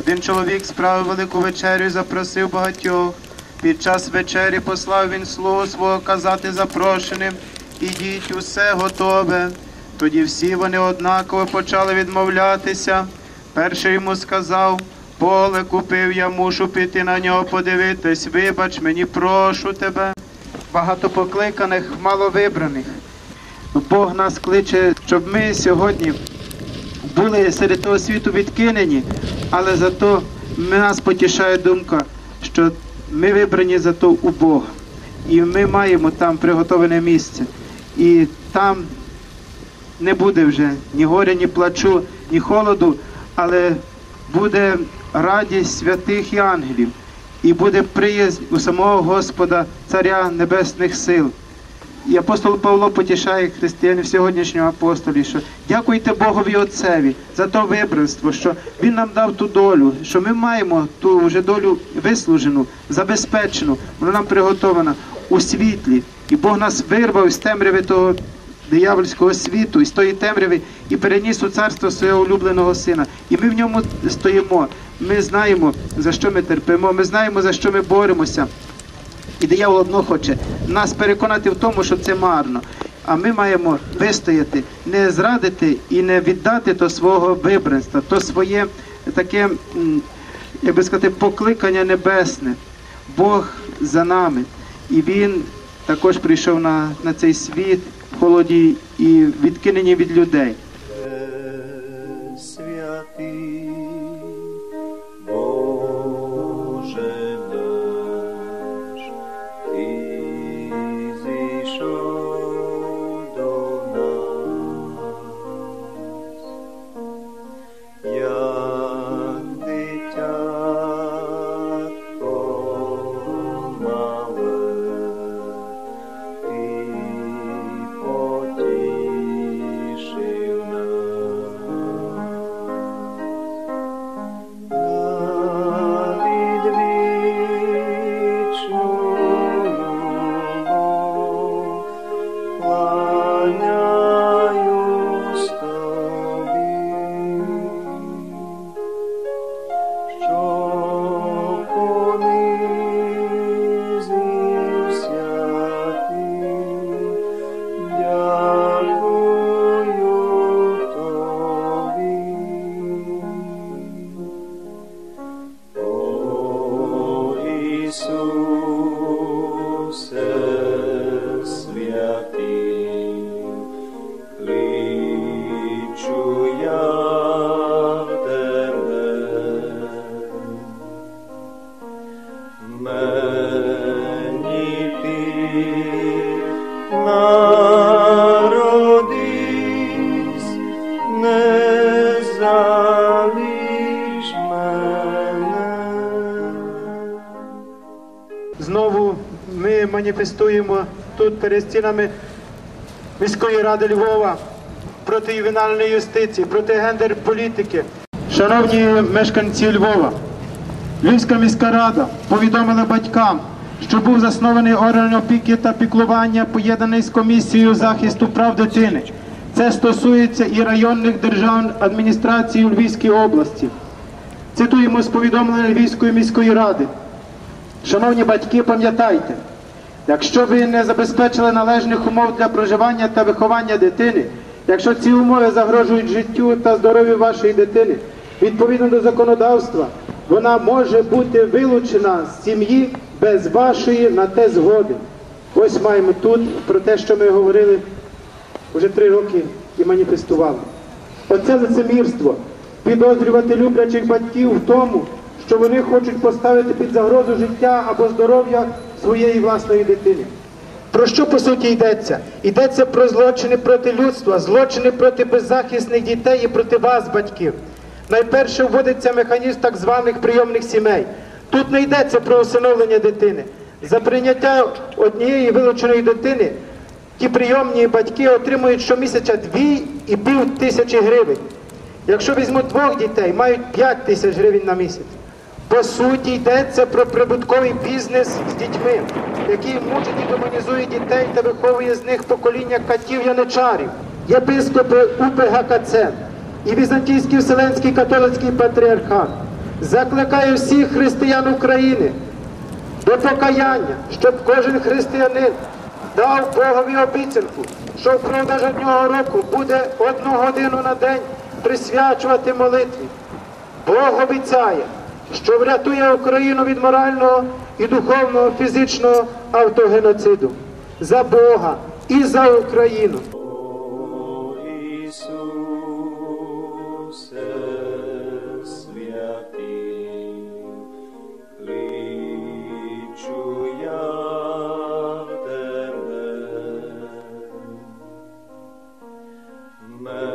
Один чоловік справив велику вечерю і запросив багатьох. Під час вечері послав він слугу свого казати запрошеним, ідіть, усе готове. Тоді всі вони однаково почали відмовлятися. Перший йому сказав, поле купив, я мушу піти на нього подивитись. Вибач мені, прошу тебе. Багато покликаних, мало вибраних. Бог нас кличе, щоб ми сьогодні були серед того світу відкинені, але зато нас потішає думка, що ми вибрані зато у Бога. І ми маємо там приготовлене місце. І там не буде вже ні горя, ні плачу, ні холоду, але буде радість святих і ангелів, і буде приязнь у самого Господа, Царя Небесних сил. І апостол Павло потішає християнів сьогоднішнього апостолі, що дякуйте Богові Отцеві за то вибранство, що Він нам дав ту долю, що ми маємо ту вже долю вислужену, забезпечену, вона нам приготована у світлі. І Бог нас вирвав з темряви того диявольського світу, із тої темряви, і переніс у царство свого улюбленого сина. І ми в ньому стоїмо. Ми знаємо, за що ми терпимо, ми знаємо, за що ми боремося. І диявол одно хоче нас переконати в тому, що це марно. А ми маємо вистояти, не зрадити і не віддати то свого вибранства, то своє таке, як би сказати, покликання небесне. Бог за нами. І він також прийшов на, на цей світ в холоді і відкинені від людей. Що Знову ми маніфестуємо тут перед стінами міської ради Львова проти ювенальної юстиції, проти гендер-політики. Шановні мешканці Львова, Львівська міська рада повідомила батькам, що був заснований орган опіки та піклування, поєднаний з комісією захисту прав дитини. Це стосується і районних державних адміністрацій у Львівській області. Цитуємо з повідомлення Львівської міської ради. Шановні батьки, пам'ятайте, якщо ви не забезпечили належних умов для проживання та виховання дитини, якщо ці умови загрожують життю та здоров'ю вашої дитини, відповідно до законодавства, вона може бути вилучена з сім'ї без вашої на те згоди. Ось маємо тут про те, що ми говорили вже три роки і маніфестували. Оце лицемірство підозрювати люблячих батьків в тому, що вони хочуть поставити під загрозу життя або здоров'я своєї власної дитини. Про що по суті йдеться? Йдеться про злочини проти людства, злочини проти беззахисних дітей і проти вас, батьків. Найперше вводиться механізм так званих прийомних сімей. Тут не йдеться про усиновлення дитини. За прийняття однієї вилученої дитини ті прийомні батьки отримують щомісяця 2,5 тисячі гривень. Якщо візьмуть двох дітей, мають 5 тисяч гривень на місяць. По суті, йдеться про прибутковий бізнес з дітьми, який мучить і демонізує дітей та виховує з них покоління катів яничарів, єпископи УПГКЦ і Візантійський Вселенський католицький патріархат. Закликаю всіх християн України до покаяння, щоб кожен християнин дав Богові обіцянку, що впродовж одного року буде одну годину на день присвячувати молитві. Бог обіцяє, що врятує Україну від морального і духовного фізичного автогеноциду. За Бога і за Україну. Мені